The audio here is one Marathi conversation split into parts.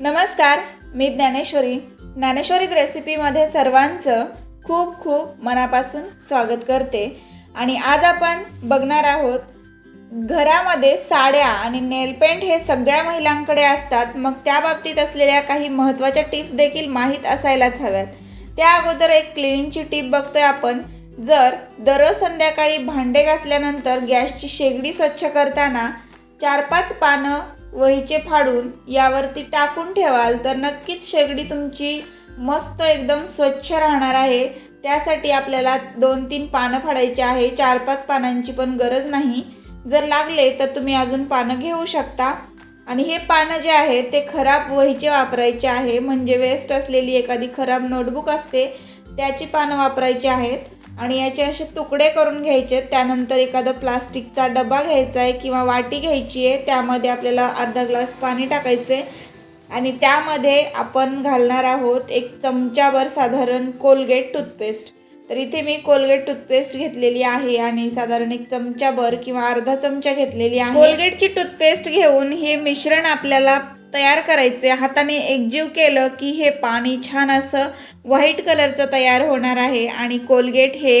नमस्कार मी ज्ञानेश्वरी. ज्ञानेश्वरीत रेसिपीमध्ये सर्वांचं खूप खूप मनापासून स्वागत करते. आणि आज आपण बघणार आहोत घरामध्ये साड्या आणि नेलपेंट हे सगळ्या महिलांकडे असतात. मग त्या बाबतीत असलेल्या काही महत्त्वाच्या टिप्स देखील माहीत असायलाच हव्यात. त्या अगोदर एक क्लिनिंगची टीप बघतोय आपण. जर दररोज संध्याकाळी भांडे घासल्यानंतर गॅसची शेगडी स्वच्छ करताना चार पाच पानं वहीचे फाडून यावरती टाकून ठेवाल तर नक्कीच शेगडी तुमची मस्त एकदम स्वच्छ राहणार आहे. त्यासाठी आपल्याला दोन तीन पानं फाडायची आहे. चार पाच पानांची पण गरज नाही. जर लागले तर तुम्ही अजून पानं घेऊ शकता. आणि हे पानं जे आहे ते खराब वहीचे वापरायचे आहे. म्हणजे वेस्ट असलेली एखादी खराब नोटबुक असते त्याची पानं वापरायची आहेत. आणि याचे असे तुकडे करून घ्यायचे. त्यानंतर एखादा प्लास्टिकचा डबा घ्यायचा आहे किंवा वाटी घ्यायची आहे त्यामध्ये आपल्याला अर्धा ग्लास पाणी टाकायचं आहे आणि त्यामध्ये आपण घालणार आहोत एक चमचाभर साधारण कोलगेट टूथपेस्ट. तर इथे मी कोलगेट टूथपेस्ट घेतलेली आहे आणि साधारण एक चमचाभर किंवा अर्धा चमचा घेतलेली आहे. कोलगेटची टूथपेस्ट घेऊन हे मिश्रण आपल्याला तयार करायचे. हाताने एकजीव केलं की हे पाणी छान असं व्हाईट कलरचं तयार होणार आहे आणि कोलगेट हे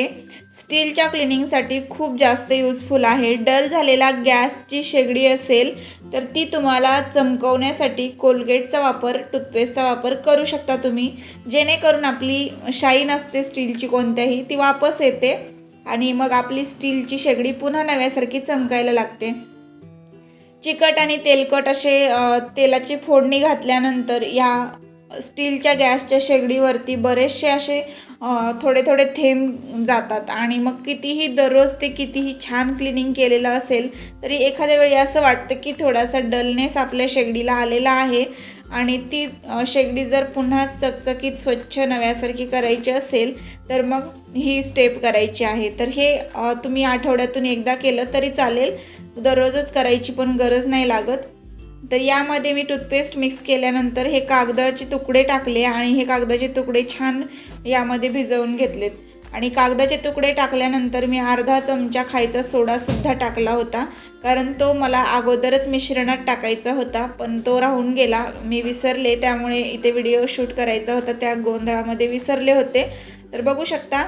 स्टीलच्या क्लिनिंगसाठी खूप जास्त यूजफुल आहे. डल झालेला गॅसची शेगडी असेल तर ती तुम्हाला चमकवण्यासाठी कोलगेटचा वापर टूथपेस्टचा वापर करू शकता तुम्ही. जेणेकरून आपली शाईन असते स्टीलची कोणत्याही ती वापस येते आणि मग आपली स्टीलची शेगडी पुन्हा नव्यासारखी चमकायला लागते. चिकट आणि तेलकट असे तेलाची फोडणी घातल्यानंतर या स्टीलच्या गॅसच्या शेगडीवरती बरेचसे असे थोडे थोडे थेंब जातात. आणि मग कितीही दररोज ते कितीही छान क्लिनिंग केलेलं असेल तरी एखाद्या वेळी असं वाटतं की थोडासा डलनेस आपल्या शेगडीला आलेला आहे. आणि ती शेगडी जर पुन्हा चकचकीत स्वच्छ नव्यासारखी करायची असेल तर मग ही स्टेप करायची आहे. तर हे तुम्ही आठवड्यातून एकदा केलं तरी चालेल. दररोजच करायची पण गरज नाही लागत. तर यामध्ये मी टूथपेस्ट मिक्स केल्यानंतर हे कागदाचे तुकडे टाकले आणि हे कागदाचे तुकडे छान यामध्ये भिजवून घेतलेत. आणि कागदाचे तुकडे टाकल्यानंतर मी अर्धा चमचा खायचा सोडासुद्धा टाकला होता. कारण तो मला अगोदरच मिश्रणात टाकायचा होता पण तो राहून गेला. मी विसरले त्यामुळे इथे व्हिडिओ शूट करायचा होता. त्या गोंधळामध्ये विसरले होते. तर बघू शकता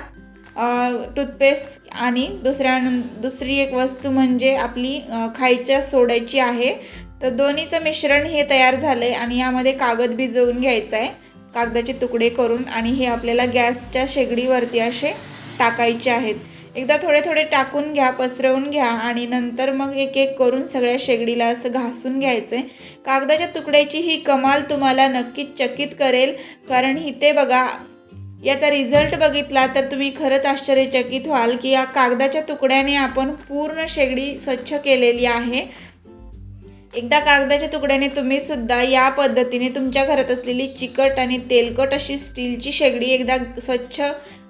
टूथपेस्ट आणि दुसऱ्या दुसरी एक वस्तू म्हणजे आपली खायच्या सोड्याची आहे. तर दोन्हीचं मिश्रण हे तयार झालं आहे आणि यामध्ये कागद भिजवून घ्यायचा आहे कागदाचे तुकडे करून आणि हे आपल्याला गॅसच्या शेगडीवरती असे टाकायचे आहेत. एकदा थोडे थोडे टाकून घ्या पसरवून घ्या आणि नंतर मग एक एक करून सगळ्या शेगडीला असं घासून घ्यायचं आहे कागदाच्या तुकड्याची ही कमाल तुम्हाला नक्कीच चकित करेल कारण इथे बघा याचा रिझल्ट बघितला तर तुम्ही खरंच आश्चर्यचकित व्हाल की या कागदाच्या तुकड्याने आपण पूर्ण शेगडी स्वच्छ केलेली आहे. एकदा कागदाच्या तुकड्याने तुम्ही सुद्धा या पद्धतीने तुमच्या घरात असलेली चिकट आणि तेलकट अशी स्टीलची शेगडी एकदा स्वच्छ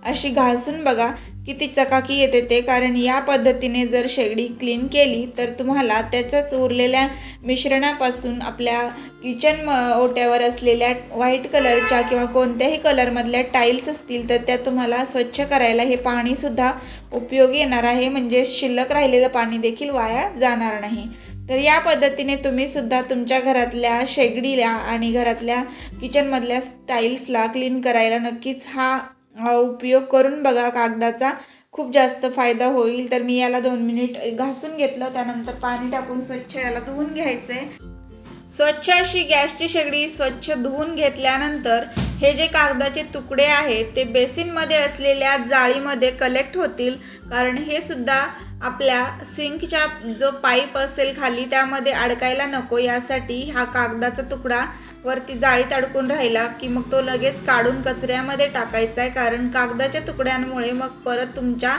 अशी घासून बघा किती चकाकी येते ते. कारण या पद्धतीने जर शेगडी क्लीन केली तर तुम्हाला त्याच्याच उरलेल्या मिश्रणापासून आपल्या किचन म- ओट्यावर असलेल्या व्हाईट कलरच्या किंवा कोणत्याही कलरमधल्या टाईल्स असतील तर त्या तुम्हाला स्वच्छ करायला हे पाणीसुद्धा उपयोगी येणार आहे. म्हणजे शिल्लक राहिलेलं पाणी देखील वाया जाणार नाही. तर या पद्धतीने तुम्ही सुद्धा तुमच्या घरातल्या शेगडीला आणि घरातल्या किचनमधल्या टाईल्सला क्लीन करायला नक्कीच हा उपयोग करून बघा. कागदाचा खूप जास्त फायदा होईल. तर मी याला दोन मिनिट घासून घेतलं. त्यानंतर पाणी टाकून स्वच्छ याला धुवून घ्यायचं. आहे स्वच्छ अशी गॅसची शेगडी स्वच्छ धुवून घेतल्यानंतर हे जे कागदाचे तुकडे आहेत ते बेसिनमध्ये असलेल्या जाळीमध्ये कलेक्ट होतील. कारण हे सुद्धा आपल्या सिंकच्या जो पाईप असेल खाली त्यामध्ये अडकायला नको. यासाठी हा कागदाचा तुकडा वरती जाळीत अडकून राहिला की मग तो लगेच काढून कचऱ्यामध्ये टाकायचा आहे कारण कागदाच्या तुकड्यांमुळे मग परत तुमच्या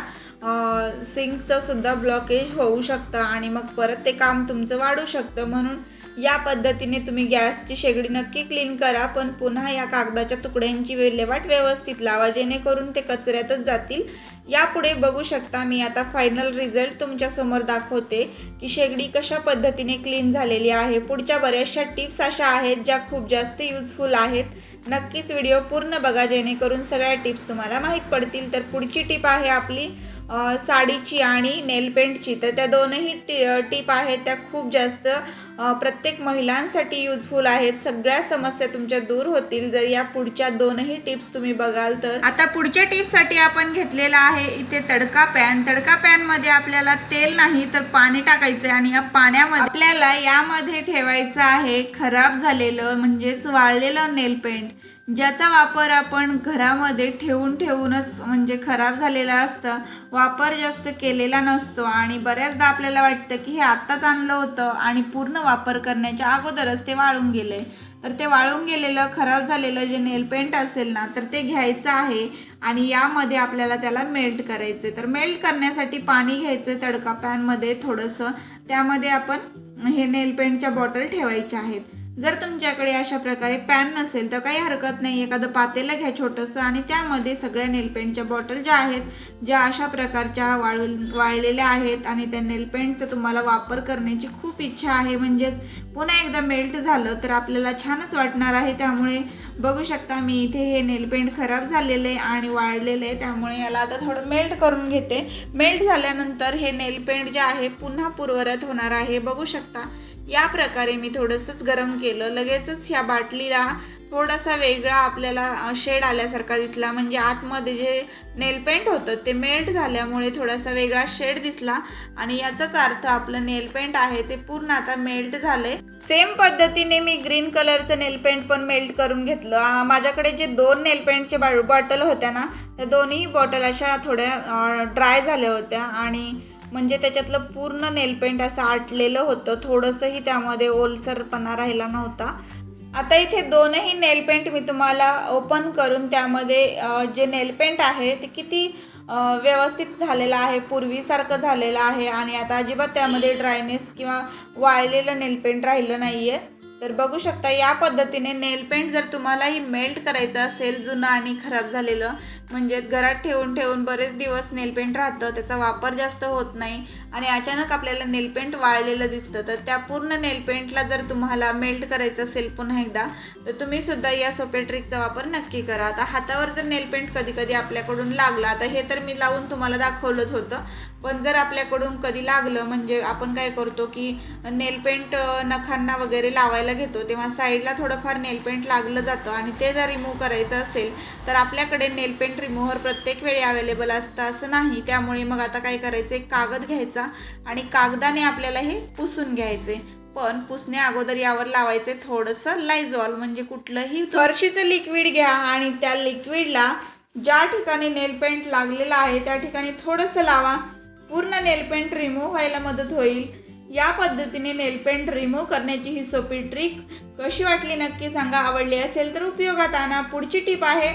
सिंकचं सुद्धा ब्लॉकेज होऊ शकतं आणि मग परत ते काम तुमचं वाढू शकतं. म्हणून या पद्धतीने तुम्ही गॅसची शेगडी नक्की क्लीन करा पण पुन्हा या कागदाच्या तुकड्यांची विल्हेवाट व्यवस्थित लावा जेणेकरून ते कचऱ्यातच जातील. यापुढे बघू शकता मी आता फायनल रिझल्ट तुमच्यासमोर दाखवते की शेगडी कशा पद्धतीने क्लीन झालेली आहे. पुढच्या बऱ्याचशा टिप्स अशा आहेत ज्या खूप जास्त युजफुल आहेत. नक्कीच व्हिडिओ पूर्ण बघा जेणेकरून सगळ्या टिप्स तुम्हाला माहीत पडतील. तर पुढची टिप आहे आपली साडीची आणि नेलपेंटची तर त्या दोनही टी टिप आहेत. त्या खूप जास्त प्रत्येक महिलांसाठी युजफुल आहेत. सगळ्या समस्या तुमच्या दूर होतील. जर या पुढच्या दोनही टिप्स तुम्ही बघाल तर. आता पुढच्या टिप्ससाठी आपण घेतलेला आहे इथे तडका पॅन तडका पॅनमध्ये आपल्याला तेल नाही तर पाणी टाकायचं आहे आणि या पाण्यामध्ये आपल्याला यामध्ये ठेवायचं आहे खराब झालेलं म्हणजेच वाळलेलं नेल पेंट ज्याचा वापर आपण घरामध्ये ठेवून ठेवूनच म्हणजे खराब झालेला असतं वापर जास्त केलेला नसतो आणि बऱ्याचदा आपल्याला वाटतं की हे आत्ताच आणलं होतं आणि पूर्ण वापर करण्याच्या अगोदरच ते वाळून गेले. तर ते वाळून गेलेलं खराब झालेलं जे नेल पेंट असेल ना तर ते घ्यायचं आहे आणि यामध्ये आपल्याला त्याला मेल्ट करायचं तर मेल्ट करण्यासाठी पाणी घ्यायचं तडका पॅनमध्ये थोडंसं. त्यामध्ये आपण हे नेल पेंटच्या बॉटल ठेवायच्या आहेत. जर तुमच्याकडे अशा प्रकारे पॅन नसेल तर काही हरकत नाही. एखादं पातेलं घ्या छोटंसं आणि त्यामध्ये सगळ्या नेलपेंटच्या बॉटल ज्या आहेत ज्या अशा प्रकारच्या वाळ वाळलेल्या आहेत आणि त्या नेलपेंटचा तुम्हाला वापर करण्याची खूप इच्छा आहे. म्हणजेच पुन्हा एकदा मेल्ट झालं तर आपल्याला छानच वाटणार आहे. त्यामुळे बघू शकता मी इथे हे नेलपेंट खराब झालेलं आहे आणि वाळलेलं आहे. त्यामुळे याला आता थोडं मेल्ट करून घेते. मेल्ट झाल्यानंतर हे नेलपेंट जे आहे पुन्हा पूर्वरत होणार आहे. बघू शकता. या प्रकारे मी थोडंसंच गरम केलं. लगेचच ह्या बाटलीला थोडासा वेगळा आपल्याला शेड आल्यासारखा दिसला. म्हणजे आतमध्ये जे नेलपेंट होतं ते मेल्ट झाल्यामुळे थोडासा वेगळा शेड दिसला. आणि याचाच अर्थ आपलं नेलपेंट आहे ते पूर्ण आता मेल्ट झालंय. सेम पद्धतीने मी ग्रीन कलरचं नेलपेंट पण मेल्ट करून घेतलं. माझ्याकडे जे दोन नेलपेंटचे बॉटल होत्या ना त्या दोन्ही बॉटल अशा थोड्या ड्राय झाल्या होत्या. आणि म्हणजे त्याच्यातलं पूर्ण नेलपेंट असं आटलेलं होतं. थोडंसंही त्यामध्ये ओलसरपणा राहिला नव्हता. आता इथे दोनही नेलपेंट मी तुम्हाला ओपन करून त्यामध्ये जे नेलपेंट आहे ते किती व्यवस्थित झालेलं आहे पूर्वीसारखं झालेलं आहे आणि आता अजिबात त्यामध्ये ड्रायनेस किंवा वाळलेलं नेलपेंट राहिलं नाही आहे तर बघू शकता या पद्धतीने नेल पेंट जर तुम्हालाही मेल्ट करायचं असेल जुनं आणि खराब झालेलं म्हणजेच घरात ठेवून ठेवून बरेच दिवस नेल पेंट राहतं त्याचा वापर जास्त होत नाही आणि अचानक आपल्याला नेल पेंट वाळलेलं दिसतं. तर त्या पूर्ण नेल पेंटला जर तुम्हाला मेल्ट करायचं असेल पुन्हा एकदा तर तुम्ही सुद्धा या सोप्या ट्रिकचा वापर नक्की करा. आता हातावर जर नेल पेंट कधी कधी आपल्याकडून लागला आता हे तर मी लावून तुम्हाला दाखवलंच होतं पण जर आपल्याकडून कधी लागलं म्हणजे आपण काय करतो की नेल पेंट नखांना वगैरे लावायला घेतो तेव्हा साईडला थोडंफार नेल पेंट लागलं जातं आणि ते जर रिमूव्ह करायचं असेल तर आपल्याकडे नेल पेंट रिमूव्हर प्रत्येक वेळी अवेलेबल असतं असं नाही. त्यामुळे मग आता काय करायचं? एक कागद घ्यायचा आणि कागदाने आपल्याला हे पुसून घ्यायचे. पण पुसण्या अगोदर यावर लावायचे थोडंसं लायझॉल म्हणजे कुठलंही फरशीचं लिक्विड घ्या आणि त्या लिक्विडला ज्या ठिकाणी नेल पेंट लागलेला आहे त्या ठिकाणी थोडंसं लावा. पूर्ण नेल पेंट रिमूव्ह व्हायला मदत होईल. या पद्धतीने नेलपेंट रिमूव्ह करण्याची ही सोपी ट्रिक कशी वाटली नक्की सांगा. आवडली असेल तर उपयोगात आणा. पुढची टीप आहे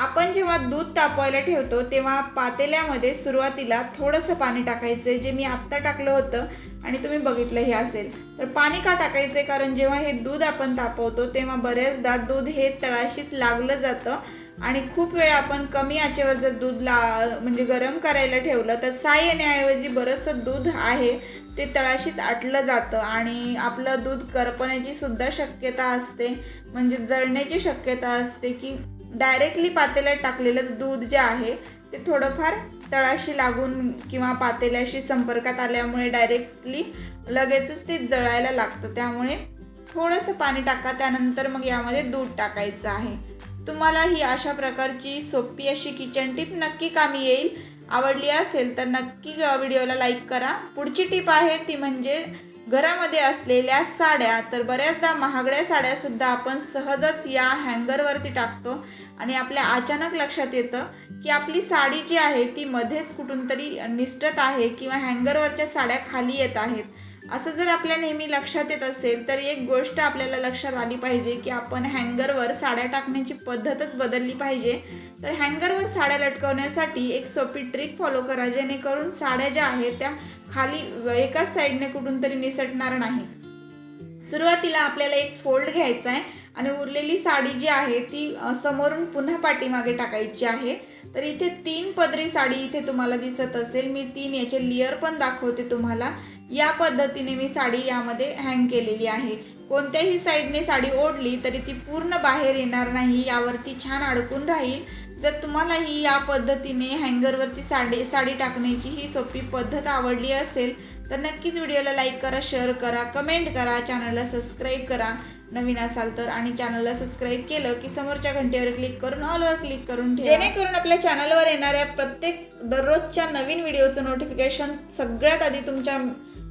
आपण जेव्हा दूध तापवायला ठेवतो तेव्हा पातेल्यामध्ये सुरुवातीला थोडंसं पाणी टाकायचं जे मी आत्ता टाकलं होतं आणि तुम्ही बघितलं हे असेल. तर पाणी का टाकायचं? कारण जेव्हा हे दूध आपण तापवतो तेव्हा बऱ्याचदा दूध हे तळाशीच लागलं जातं आणि खूप वेळ आपण कमी आचेवर जर दूध ला म्हणजे गरम करायला ठेवलं तर साय येण्याऐवजी बरंचसं दूध आहे ते तळाशीच आटलं जातं आणि आपलं दूध करपण्याची सुद्धा शक्यता असते. म्हणजे जळण्याची शक्यता असते की डायरेक्टली पातेल्यात टाकलेलं दूध जे आहे ते थोडंफार तळाशी लागून किंवा पातेल्याशी संपर्कात आल्यामुळे डायरेक्टली लगेचच ते जळायला लागतं. त्यामुळे थोडंसं पाणी टाका त्यानंतर मग यामध्ये दूध टाकायचं आहे. तुम्हाला ही अशा प्रकारची सोपी अशी किचन टिप नक्की कामी येईल. आवडली असेल तर नक्की व्हिडिओला लाईक करा. पुढची टिप आहे ती म्हणजे घरामध्ये असलेल्या साड्या तर बऱ्याचदा महागड्या साड्यासुद्धा आपण सहजच या हँगरवरती टाकतो. आणि आपल्या अचानक लक्षात येतं की आपली साडी जी आहे ती मध्येच कुठून तरी निसटत आहे किंवा हँगरवरच्या साड्या खाली येत आहेत. असं जर आपल्या नेहमी लक्षात येत असेल तर एक गोष्ट आपल्याला लक्षात आली पाहिजे की आपण हँगरवर साड्या टाकण्याची पद्धतच बदलली पाहिजे. तर हँगरवर साड्या लटकवण्यासाठी एक सोपी ट्रिक फॉलो करा जेणेकरून साड्या ज्या आहेत त्या खाली एकाच साईडने कुठून तरी निसटणार नाहीत. सुरुवातीला आपल्याला एक फोल्ड घ्यायचा आहे आणि उरलेली साडी जी आहे ती समोरून पुन्हा पाठीमागे टाकायची आहे. तर इथे तीन पदरी साडी इथे तुम्हाला दिसत असेल. मी तीन याचे लेअर पण दाखवते तुम्हाला. या पद्धतीने मी साडी यामध्ये हँग केलेली आहे. कोणत्याही साईडने साडी ओढली तरी ती पूर्ण बाहेर येणार नाही यावरती छान अडकून राहील. जर तुम्हालाही या पद्धतीने हँगरवरती साडी साडी टाकण्याची ही सोपी पद्धत आवडली असेल तर नक्कीच व्हिडिओला लाईक करा शेअर करा कमेंट करा चॅनलला सबस्क्राईब करा. नवीन असाल तर आणि चॅनलला सबस्क्राईब केलं की समोरच्या घंटेवर क्लिक करून ऑलवर क्लिक करून जेणेकरून आपल्या चॅनलवर येणाऱ्या प्रत्येक दररोजच्या नवीन व्हिडिओचं नोटिफिकेशन सगळ्यात आधी तुमच्या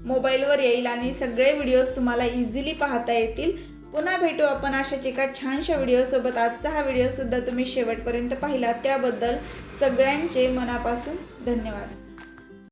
मोबाईलवर येईल आणि सगळे व्हिडिओज तुम्हाला इझिली पाहता येतील. पुन्हा भेटू आपण अशाच एका छानशा व्हिडिओसोबत आजचा हा व्हिडिओसुद्धा तुम्ही शेवटपर्यंत पाहिला. त्याबद्दल सगळ्यांचे मनापासून धन्यवाद.